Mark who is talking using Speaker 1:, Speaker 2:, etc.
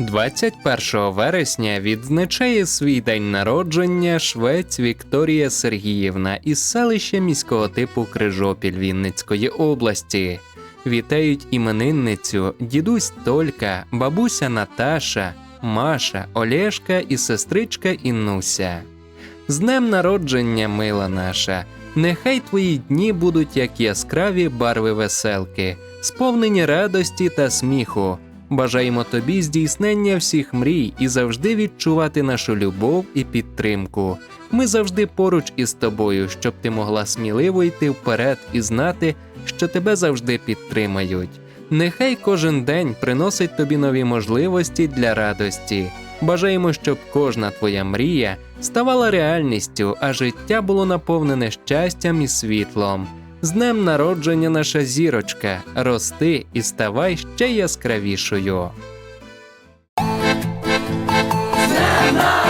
Speaker 1: 21 вересня відзначає свій день народження швець Вікторія Сергіївна із селища міського типу Крижопіль Вінницької області. Вітають іменинницю, дідусь Толька, бабуся Наташа, Маша, Олешка і сестричка Іннуся. З днем народження, мила наша! Нехай твої дні будуть як яскраві барви веселки, сповнені радості та сміху. Бажаємо тобі здійснення всіх мрій і завжди відчувати нашу любов і підтримку. Ми завжди поруч із тобою, щоб ти могла сміливо йти вперед і знати, що тебе завжди підтримають. Нехай кожен день приносить тобі нові можливості для радості. Бажаємо, щоб кожна твоя мрія ставала реальністю, а життя було наповнене щастям і світлом. З днем народження наша зірочка, рости і ставай ще яскравішою.
Speaker 2: Сьогодні